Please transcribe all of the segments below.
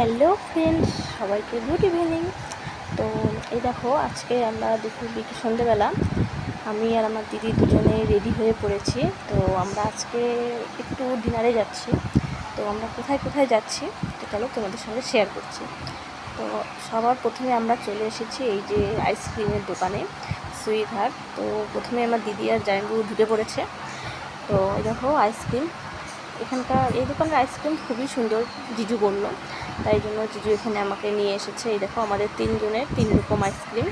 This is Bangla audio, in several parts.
হ্যালো ফ্রেন্ডস, সবাইকে গুড ইভিনিং। তো এই দেখো, আজকে আমরা দুপুর বিকেল সন্ধেবেলা, আমি আর আমার দিদি দুজনে রেডি হয়ে পড়েছি। তো আমরা আজকে একটু ডিনারে যাচ্ছি। তো আমরা কোথায় কোথায় যাচ্ছি, তো চলো তোমাদের সঙ্গে শেয়ার করছি। তো সবার প্রথমে আমরা চলে এসেছি এই যে আইসক্রিমের দোকানে সুইট হাট তো প্রথমে আমার দিদি আর জায়নবু ঢুকে পড়েছে। তো এই দেখো আইসক্রিম এখানকার এই দোকানের আইসক্রিম খুবই সুন্দর, জিজু বলল। তাই জন্য জিজু এখানে আমাকে নিয়ে এসেছে। এই দেখো, আমাদের তিনজনের তিন রকম আইসক্রিম।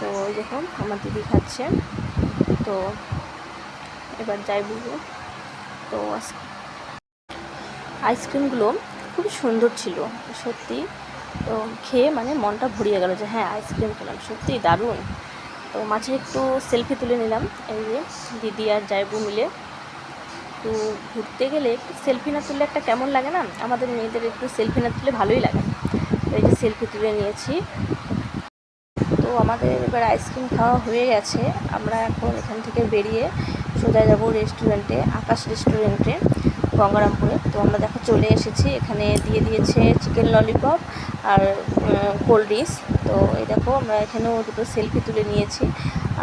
তো এই দেখো, আমার দিদি খাচ্ছে। তো এবার যাই বলব। তো আইসক্রিমগুলো খুবই সুন্দর ছিল, সত্যি। তো খেয়ে মানে মনটা ভরিয়ে গেল যে হ্যাঁ আইসক্রিম খেলাম সত্যি দারুণ। তো মাঝে একটু সেলফি তুলে নিলাম। এই যে দিদি আর জাইবু মিলে। একটু ঘুরতে গেলে একটু সেলফি না তুললে একটা কেমন লাগে না? আমাদের মেয়েদের একটু সেলফি না তুললে ভালোই লাগে। এই যে সেলফি তুলে নিয়েছি। তো আমাদের এবার আইসক্রিম খাওয়া হয়ে গেছে। আমরা এখন এখান থেকে বেরিয়ে সোজা যাব রেস্টুরেন্টে আকাশ রেস্টুরেন্টে গঙ্গারামপুরে। তো আমরা দেখো চলে এসেছি। এখানে দিয়ে দিয়েছে চিকেন ললিপপ আর কোল্ড ড্রিঙ্কস তো এই দেখো আমরা এখানেও দুটো সেলফি তুলে নিয়েছি।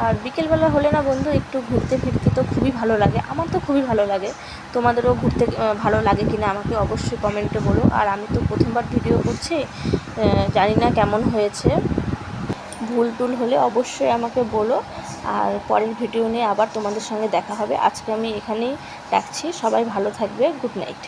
আর বিকেলবেলা হলে না বন্ধু, একটু ঘুরতে ফিরতে তো খুবই ভালো লাগে। আমার তো খুবই ভালো লাগে। তোমাদেরও ঘুরতে ভালো লাগে কি না আমাকে অবশ্যই কমেন্টে বলো। আর আমি তো প্রথমবার ভিডিও করছি জানি না কেমন হয়েছে। ভুল টুল হলে অবশ্যই আমাকে বলো। আর পরের ভিডিও নিয়ে আবার তোমাদের সঙ্গে দেখা হবে। আজকে আমি এখানেই রাখছি। সবাই ভালো থাকবে। Good night